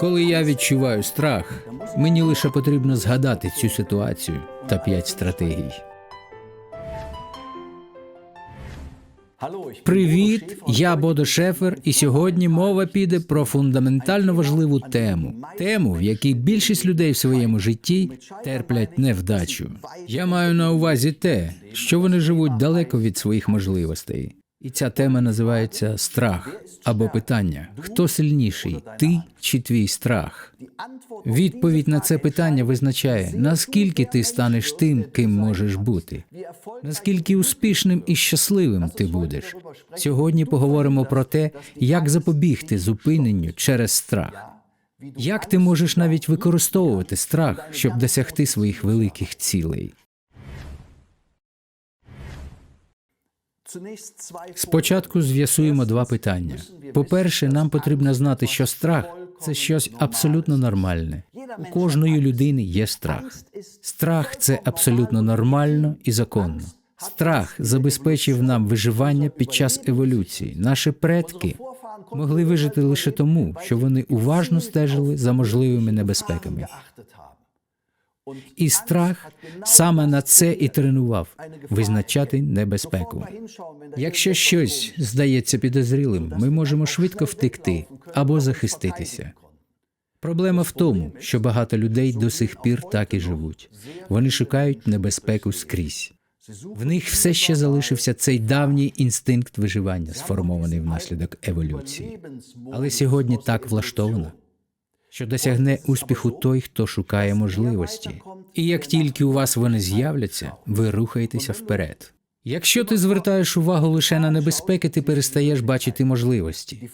Коли я відчуваю страх, мені лише потрібно згадати цю ситуацію та п'ять стратегій. Привіт, я Бодо Шефер, і сьогодні мова піде про фундаментально важливу тему. Тему, в якій більшість людей в своєму житті терплять невдачу. Я маю на увазі те, що вони живуть далеко від своїх можливостей. І ця тема називається страх або питання: хто сильніший, ти чи твій страх? Відповідь на це питання визначає, наскільки ти станеш тим, ким можеш бути, наскільки успішним і щасливим ти будеш. Сьогодні поговоримо про те, як запобігти зупиненню через страх. Як ти можеш навіть використовувати страх, щоб досягти своїх великих цілей? Спочатку з'ясуємо два питання. По-перше, нам потрібно знати, що страх це щось абсолютно нормальне. У кожної людини є страх. Страх це абсолютно нормально і законно. Страх забезпечив нам виживання під час еволюції. Наші предки могли вижити лише тому, що вони уважно стежили за можливими небезпеками. І страх саме на це і тренував визначати небезпеку. Якщо щось здається підозрілим, ми можемо швидко втекти або захиститися. Проблема в тому, що багато людей до сих пір так і живуть. Вони шукають небезпеку скрізь. В них все ще залишився цей давній інстинкт виживання, сформований внаслідок еволюції. Але сьогодні так влаштовано, що досягне успіху той, хто шукає можливості. І як тільки у вас вони з'являться, ви рухаєтеся вперед. Якщо ти звертаєш увагу лише на небезпеки, ти перестаєш бачити можливості.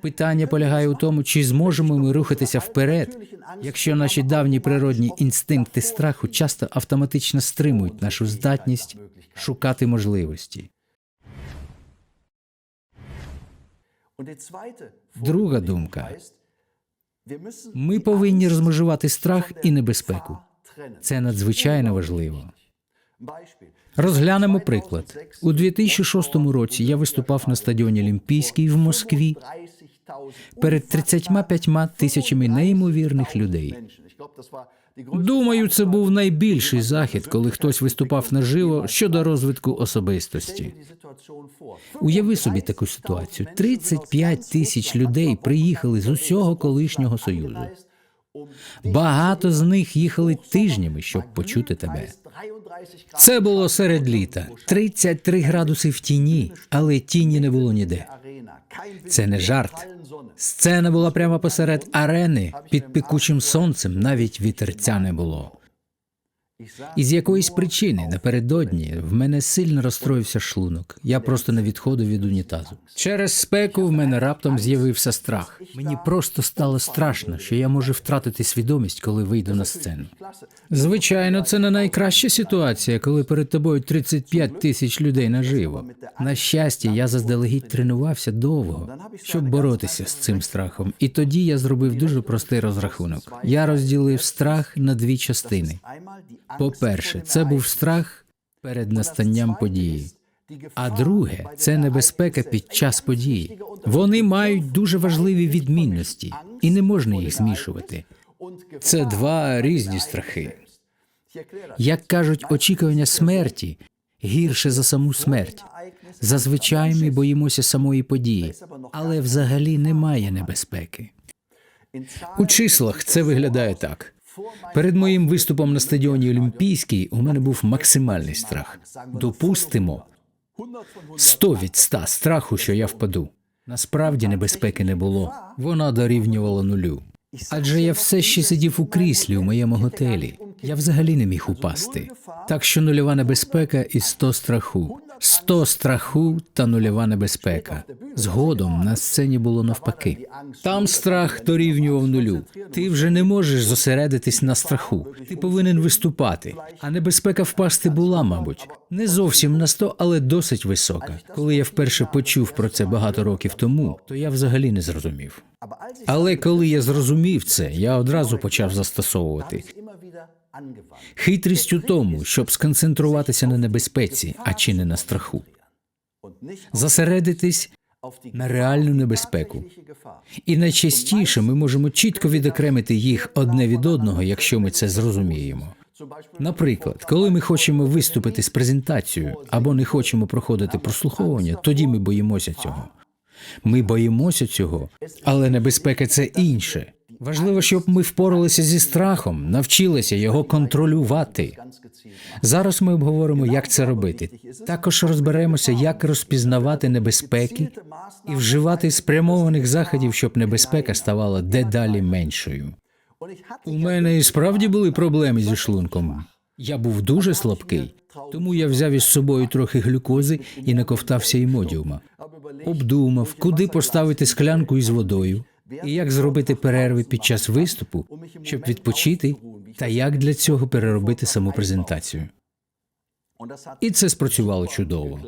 Питання полягає у тому, чи зможемо ми рухатися вперед, якщо наші давні природні інстинкти страху часто автоматично стримують нашу здатність шукати можливості. Друга думка ми повинні розмежувати страх і небезпеку. Це надзвичайно важливо. Розглянемо приклад. У 2006 році я виступав на стадіоні Олімпійський в Москві перед 35 тисячами неймовірних людей. Думаю, це був найбільший захід, коли хтось виступав наживо щодо розвитку особистості. Уяви собі таку ситуацію: 35 тисяч людей приїхали з усього колишнього союзу. Багато з них їхали тижнями, щоб почути тебе. Це було серед літа. 33 градуси в тіні, але тіні не було ніде. Це не жарт. Сцена була прямо посеред арени під пекучим сонцем, навіть вітерця не було. І з якоїсь причини напередодні в мене сильно розстроївся шлунок. Я просто не відходив від унітазу. Через спеку в мене раптом з'явився страх. Мені просто стало страшно, що я можу втратити свідомість, коли вийду на сцену. Звичайно, це не найкраща ситуація, коли перед тобою 35 тисяч людей наживо. На щастя, я заздалегідь тренувався довго, щоб боротися з цим страхом. І тоді я зробив дуже простий розрахунок. Я розділив страх на дві частини. По-перше, це був страх перед настанням події. А друге, це небезпека під час події. Вони мають дуже важливі відмінності, і не можна їх змішувати. Це два різні страхи. Як кажуть, очікування смерті гірше за саму смерть. Зазвичай ми боїмося самої події, але взагалі немає небезпеки. У числах це виглядає так. Перед моїм виступом на стадіоні Олімпійський у мене був максимальний страх. Допустимо 100 від 100 страху, що я впаду. Насправді небезпеки не було. Вона дорівнювала нулю. Адже я все ще сидів у кріслі у моєму готелі. Я взагалі не міг упасти. Так що нульова небезпека і 100 страху. 100 страху та нульова небезпека. Згодом на сцені було навпаки. Там страх дорівнював нулю. Ти вже не можеш зосередитись на страху. Ти повинен виступати. А небезпека впасти була, мабуть, не зовсім на 100, але досить висока. Коли я вперше почув про це багато років тому, то я взагалі не зрозумів. Але коли я зрозумів це, я одразу почав застосовувати. Хитрість у тому, щоб сконцентруватися на небезпеці, а чи не на страху. Зосередитись на реальну небезпеку. І найчастіше ми можемо чітко відокремити їх одне від одного, якщо ми це зрозуміємо. Наприклад, коли ми хочемо виступити з презентацією або не хочемо проходити прослуховування, тоді ми боїмося цього. Ми боїмося цього, але небезпека це інше. Важливо, щоб ми впоралися зі страхом, навчилися його контролювати. Зараз ми обговоримо, як це робити. Також розберемося, як розпізнавати небезпеки і вживати спрямованих заходів, щоб небезпека ставала дедалі меншою. У мене і справді були проблеми зі шлунком. Я був дуже слабкий, тому я взяв із собою трохи глюкози і наковтався імодіума. Обдумав, куди поставити склянку із водою, і як зробити перерви під час виступу, щоб відпочити, та як для цього переробити саму презентацію. І це спрацювало чудово.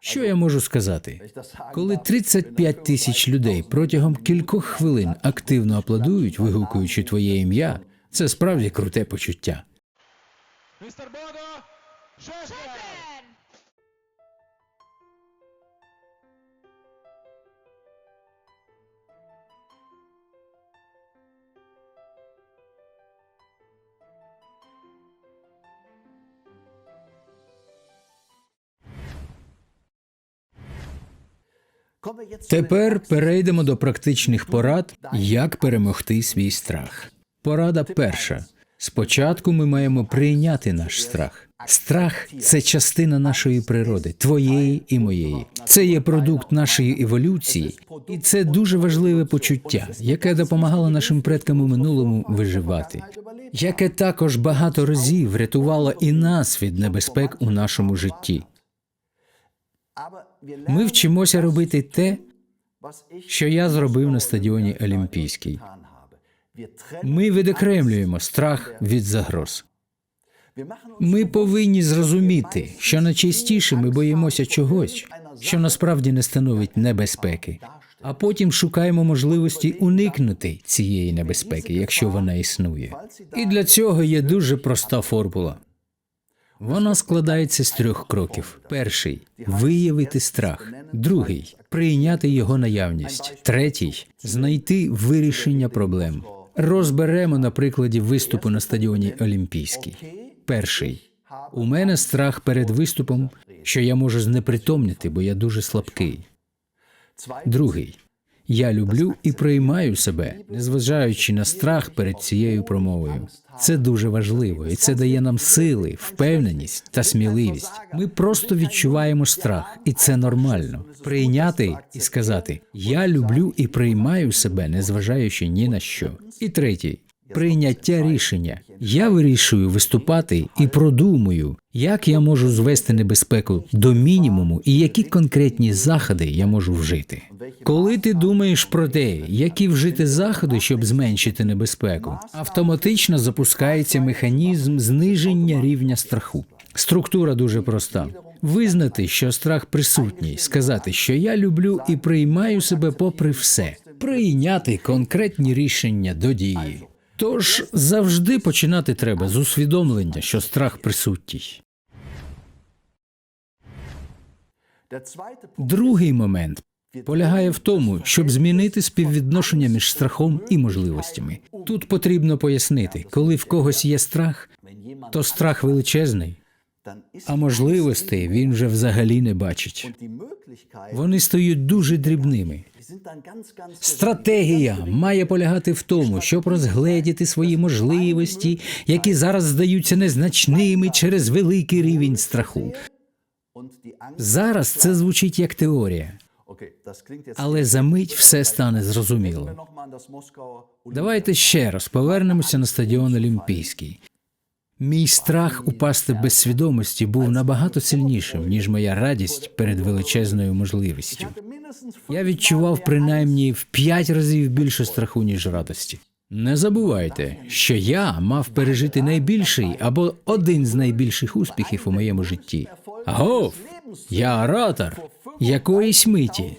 Що я можу сказати? Коли 35 тисяч людей протягом кількох хвилин активно аплодують, вигукуючи твоє ім'я, це справді круте почуття. Mr. Bodo, Тепер перейдемо до практичних порад, як перемогти свій страх. Порада перша. Спочатку ми маємо прийняти наш страх. Страх це частина нашої природи, твоєї і моєї. Це є продукт нашої еволюції, і це дуже важливе почуття, яке допомагало нашим предкам у минулому виживати, яке також багато разів рятувало і нас від небезпек у нашому житті. Ми вчимося робити те, що я зробив на стадіоні Олімпійський. Ми відокремлюємо страх від загроз. Ми повинні зрозуміти, що найчастіше ми боїмося чогось, що насправді не становить небезпеки, а потім шукаємо можливості уникнути цієї небезпеки, якщо вона існує. І для цього є дуже проста формула. Вона складається з трьох кроків: перший виявити страх, другий прийняти його наявність, третій знайти вирішення проблем. Розберемо на прикладі виступу на стадіоні Олімпійський. Перший у мене страх перед виступом, що я можу знепритомніти, бо я дуже слабкий. Другий я люблю і приймаю себе, незважаючи на страх перед цією промовою. Це дуже важливо, і це дає нам сили, впевненість та сміливість. Ми просто відчуваємо страх, і це нормально. Прийняти і сказати Я люблю і приймаю себе, незважаючи ні на що. І третій прийняття рішення. Я вирішую виступати і продумую, як я можу звести небезпеку до мінімуму і які конкретні заходи я можу вжити. Коли ти думаєш про те, які вжити заходи, щоб зменшити небезпеку, автоматично запускається механізм зниження рівня страху. Структура дуже проста. Визнати, що страх присутній, сказати, що я люблю і приймаю себе попри все, прийняти конкретні рішення до дії. Тож завжди починати треба з усвідомлення, що страх присутній. Другий момент полягає в тому, щоб змінити співвідношення між страхом і можливостями. Тут потрібно пояснити, коли в когось є страх, то страх величезний, а можливостей він вже взагалі не бачить. Вони стають дуже дрібними. Стратегія має полягати в тому, щоб розгледіти свої можливості, які зараз здаються незначними через великий рівень страху. Зараз це звучить як теорія, але за мить все стане зрозуміло. Давайте ще раз повернемося на стадіон Олімпійський. Мій страх упасти без свідомості був набагато сильнішим, ніж моя радість перед величезною можливістю. Я відчував принаймні в п'ять разів більше страху, ніж радості. Не забувайте, що я мав пережити найбільший або один з найбільших успіхів у моєму житті. Агов, я оратор. Якоїсь миті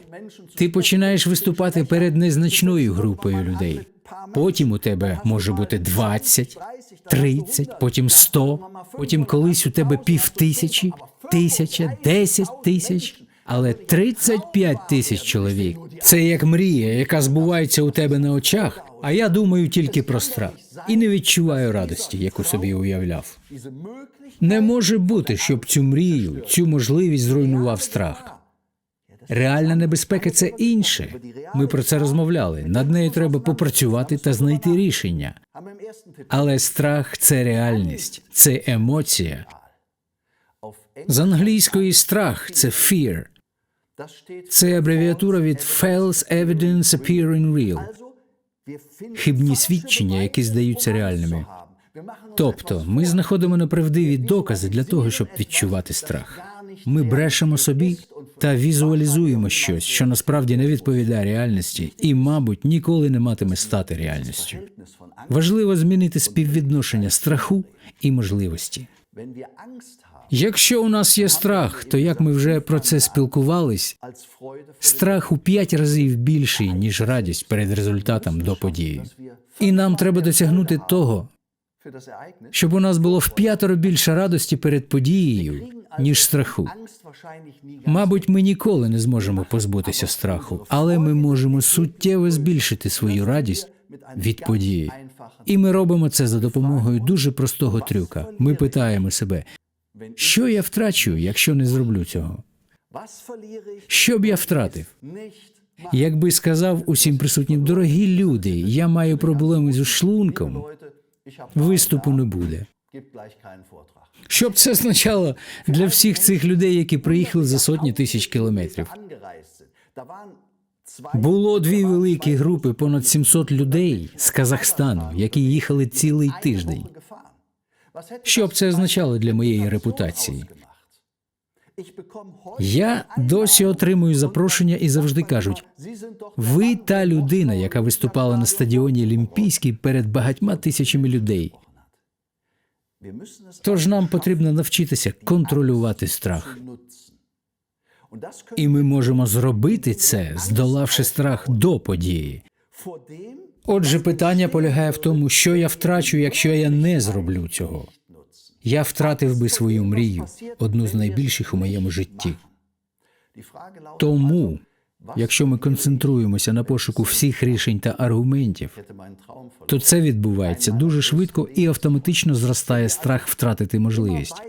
ти починаєш виступати перед незначною групою людей. Потім у тебе може бути 20, 30, потім 100, потім колись у тебе півтисячі, тисяча, десять тисяч. Але 35 тисяч чоловік це як мрія, яка збувається у тебе на очах. А я думаю тільки про страх і не відчуваю радості, яку собі уявляв. Не може бути, щоб цю мрію, цю можливість зруйнував страх. Реальна небезпека це інше. Ми про це розмовляли. Над нею треба попрацювати та знайти рішення. Але страх це реальність, це емоція. З англійської страх це fear. Це абревіатура від False Evidence Appearing Real. Хибні свідчення, які здаються реальними. Тобто, ми знаходимо неправдиві докази для того, щоб відчувати страх. Ми брешемо собі та візуалізуємо щось, що насправді не відповідає реальності, і, мабуть, ніколи не матиме стати реальністю. Важливо змінити співвідношення страху і можливості. Якщо у нас є страх, то як ми вже про це спілкувались, страх у п'ять разів більший, ніж радість перед результатом до події. І нам треба досягнути того, щоб у нас було в п'ятеро більше радості перед подією, ніж страху. Мабуть, ми ніколи не зможемо позбутися страху, але ми можемо суттєво збільшити свою радість від події. І ми робимо це за допомогою дуже простого трюка. Ми питаємо себе, що я втрачу, якщо не зроблю цього? Що б я втратив? Якби сказав усім присутнім, дорогі люди, я маю проблеми з шлунком, виступу не буде. Що б це означало для всіх цих людей, які приїхали за сотні тисяч кілометрів? Було дві великі групи, понад 700 людей з Казахстану, які їхали цілий тиждень. Що б це означало для моєї репутації? Я досі отримую запрошення і завжди кажуть: ви та людина, яка виступала на стадіоні Олімпійський перед багатьма тисячами людей. Тож нам потрібно навчитися контролювати страх. І ми можемо зробити це, здолавши страх до події. Отже, питання полягає в тому, що я втрачу, якщо я не зроблю цього. Я втратив би свою мрію, одну з найбільших у моєму житті. Тому, якщо ми концентруємося на пошуку всіх рішень та аргументів, то це відбувається дуже швидко і автоматично зростає страх втратити можливість.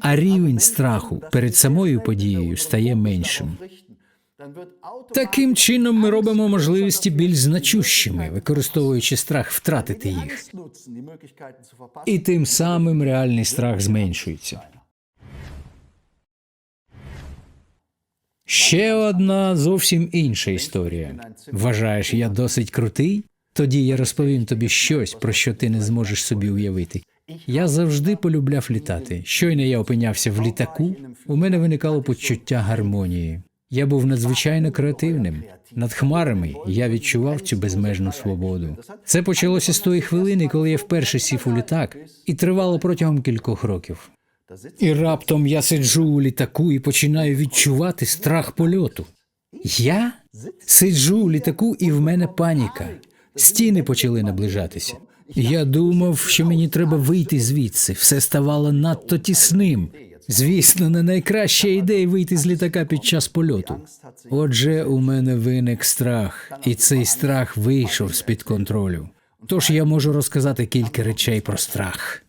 А рівень страху перед самою подією стає меншим. Таким чином ми робимо можливості більш значущими, використовуючи страх втратити їх. І тим самим реальний страх зменшується. Ще одна зовсім інша історія. Вважаєш, я досить крутий? Тоді я розповім тобі щось, про що ти не зможеш собі уявити. Я завжди полюбляв літати. Щойно я опинявся в літаку, у мене виникало почуття гармонії. Я був надзвичайно креативним. Над хмарами я відчував цю безмежну свободу. Це почалося з тої хвилини, коли я вперше сів у літак, і тривало протягом кількох років. І раптом я сиджу у літаку і починаю відчувати страх польоту. Я сиджу у літаку, і в мене паніка. Стіни почали наближатися. Я думав, що мені треба вийти звідси. Все ставало надто тісним. Звісно, не найкраща ідея вийти з літака під час польоту. Отже, у мене виник страх, і цей страх вийшов з під контролю. Тож я можу розказати кілька речей про страх.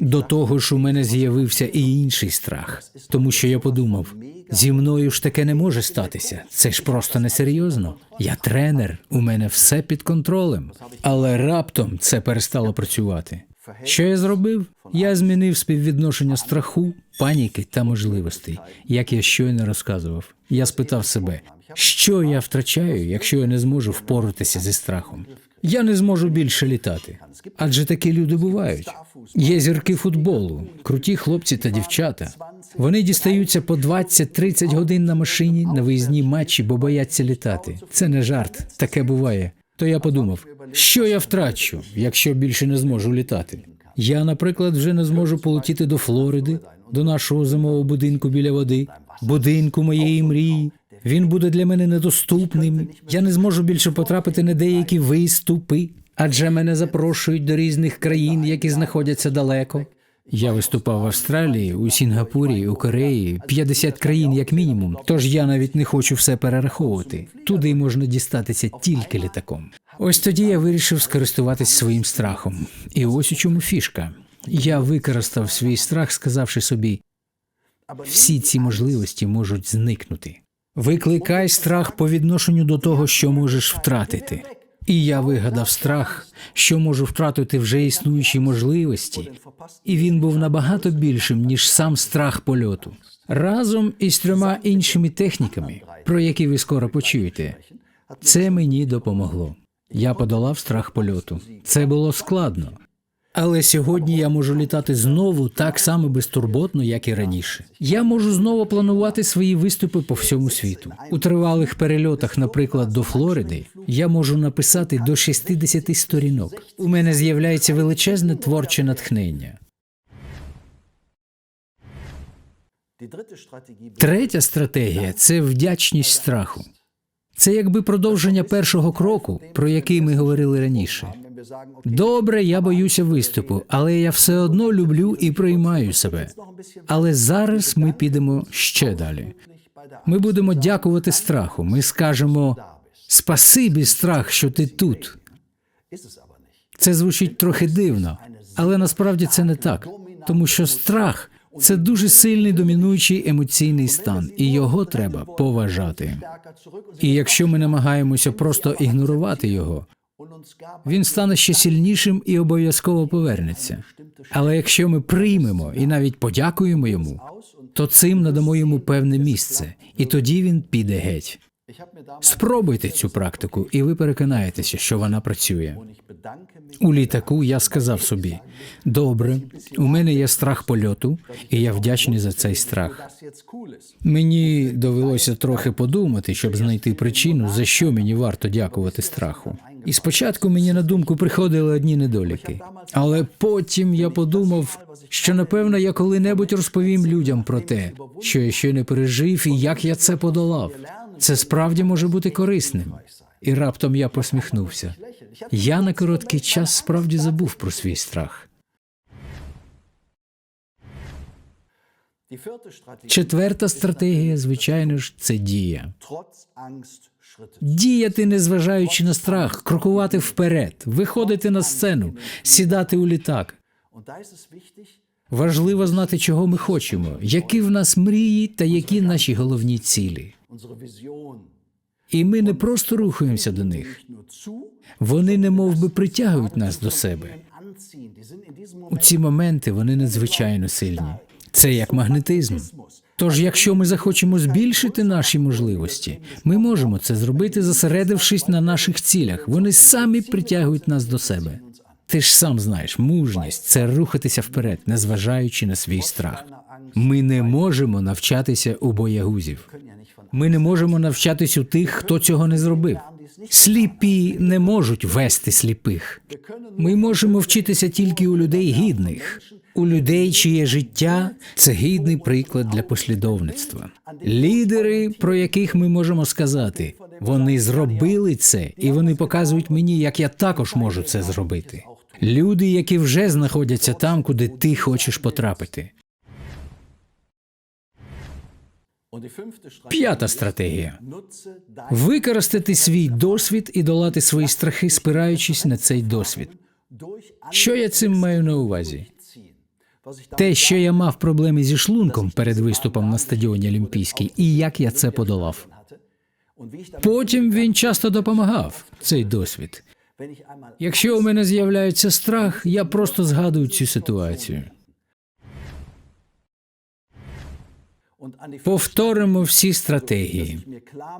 До того ж, у мене з'явився і інший страх, тому що я подумав: зі мною ж таке не може статися. Це ж просто несерйозно. Я тренер, у мене все під контролем. Але раптом це перестало працювати. Що я зробив? Я змінив співвідношення страху, паніки та можливостей, як я щойно розказував. Я спитав себе, що я втрачаю, якщо я не зможу впоратися зі страхом. Я не зможу більше літати, адже такі люди бувають. Є зірки футболу, круті хлопці та дівчата. Вони дістаються по 20-30 годин на машині на виїзні матчі, бо бояться літати. Це не жарт, таке буває. То я подумав, що я втрачу, якщо більше не зможу літати. Я, наприклад, вже не зможу полетіти до Флориди, до нашого зимового будинку біля води, будинку моєї мрії. Він буде для мене недоступним. Я не зможу більше потрапити на деякі виступи, адже мене запрошують до різних країн, які знаходяться далеко. Я виступав в Австралії, у Сінгапурі, у Кореї, 50 країн як мінімум. Тож я навіть не хочу все перераховувати. Туди можна дістатися тільки літаком. Ось тоді я вирішив скористуватись своїм страхом. І ось у чому фішка. Я використав свій страх, сказавши собі: всі ці можливості можуть зникнути. Викликай страх по відношенню до того, що можеш втратити. І я вигадав страх, що можу втратити вже існуючі можливості, і він був набагато більшим, ніж сам страх польоту. Разом із трьома іншими техніками, про які ви скоро почуєте, це мені допомогло. Я подолав страх польоту. Це було складно. Але сьогодні я можу літати знову так само безтурботно, як і раніше. Я можу знову планувати свої виступи по всьому світу. У тривалих перельотах, наприклад, до Флориди, я можу написати до 60 сторінок. У мене з'являється величезне творче натхнення. Третя стратегія це вдячність страху. Це якби продовження першого кроку, про який ми говорили раніше. Добре, я боюся виступу, але я все одно люблю і приймаю себе. Але зараз ми підемо ще далі. Ми будемо дякувати страху. Ми скажемо спасибі, страх, що ти тут. Це звучить трохи дивно, але насправді це не так, тому що страх це дуже сильний домінуючий емоційний стан, і його треба поважати. І якщо ми намагаємося просто ігнорувати його, він стане ще сильнішим і обов'язково повернеться. Але якщо ми приймемо і навіть подякуємо йому, то цим надамо йому певне місце, і тоді він піде геть. Спробуйте цю практику, і ви переконаєтеся, що вона працює. У літаку я сказав собі: добре, у мене є страх польоту, і я вдячний за цей страх. Мені довелося трохи подумати, щоб знайти причину, за що мені варто дякувати страху. І спочатку мені на думку приходили одні недоліки, але потім я подумав, що напевно я коли-небудь розповім людям про те, що я ще не пережив і як я це подолав. Це справді може бути корисним. І раптом я посміхнувся. Я на короткий час справді забув про свій страх. Четверта стратегія, звичайно ж, це дія. Діяти, незважаючи на страх, крокувати вперед, виходити на сцену, сідати у літак. Важливо знати, чого ми хочемо, які в нас мрії та які наші головні цілі. І ми не просто рухаємося до них. Вони не би притягують нас до себе. У ці моменти вони надзвичайно сильні. Це як магнетизм. Тож, якщо ми захочемо збільшити наші можливості, ми можемо це зробити, зосередившись на наших цілях. Вони самі притягують нас до себе. Ти ж сам знаєш, мужність це рухатися вперед, незважаючи на свій страх. Ми не можемо навчатися у боягузів. Ми не можемо навчатись у тих, хто цього не зробив. Сліпі не можуть вести сліпих. Ми можемо вчитися тільки у людей гідних, у людей, чиє життя це гідний приклад для послідовництва. Лідери, про яких ми можемо сказати, вони зробили це, і вони показують мені, як я також можу це зробити. Люди, які вже знаходяться там, куди ти хочеш потрапити. П'ята стратегія використати свій досвід і долати свої страхи, спираючись на цей досвід. Що я цим маю на увазі? Те, що я мав проблеми зі шлунком перед виступом на стадіоні Олімпійський, і як я це подолав. Потім він часто допомагав цей досвід. Якщо у мене з'являється страх, я просто згадую цю ситуацію. Повторимо всі стратегії.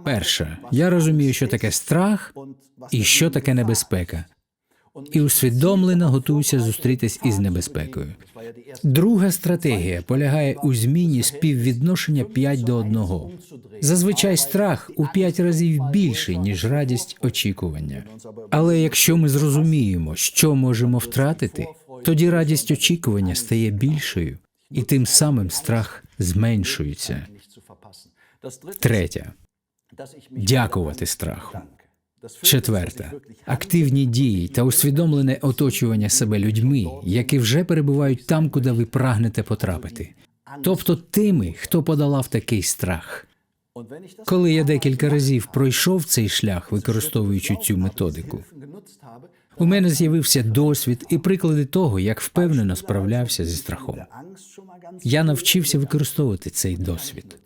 Перша, я розумію, що таке страх і що таке небезпека. І усвідомлено готуюся зустрітись із небезпекою. Друга стратегія полягає у зміні співвідношення 5 до 1. Зазвичай страх у 5 разів більший, ніж радість очікування. Але якщо ми зрозуміємо, що можемо втратити, тоді радість очікування стає більшою, і тим самим страх зменшується. Третє дякувати страху. Четверта активні дії та усвідомлене оточування себе людьми, які вже перебувають там, куди ви прагнете потрапити, тобто тими, хто подолав такий страх. Коли я декілька разів пройшов цей шлях, використовуючи цю методику, у мене з'явився досвід і приклади того, як впевнено справлявся зі страхом. Я навчився використовувати цей досвід.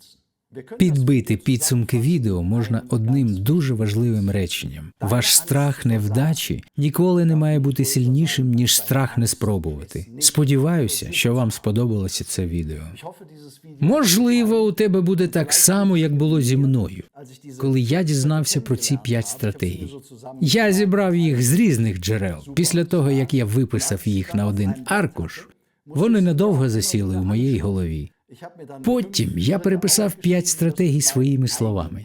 Підбити підсумки відео можна одним дуже важливим реченням: ваш страх невдачі ніколи не має бути сильнішим, ніж страх не спробувати. Сподіваюся, що вам сподобалося це відео. Можливо, у тебе буде так само, як було зі мною, коли я дізнався про ці п'ять стратегій. Я зібрав їх з різних джерел. Після того, як я виписав їх на один аркуш, вони надовго засіли у моїй голові. Потім я переписав п'ять стратегій своїми словами.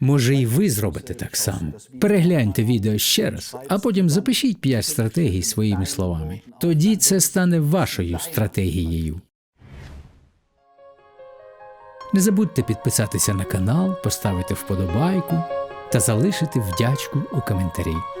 Може, і ви зробите так само. Перегляньте відео ще раз, а потім запишіть п'ять стратегій своїми словами. Тоді це стане вашою стратегією. Не забудьте підписатися на канал, поставити вподобайку та залишити вдячку у коментарі.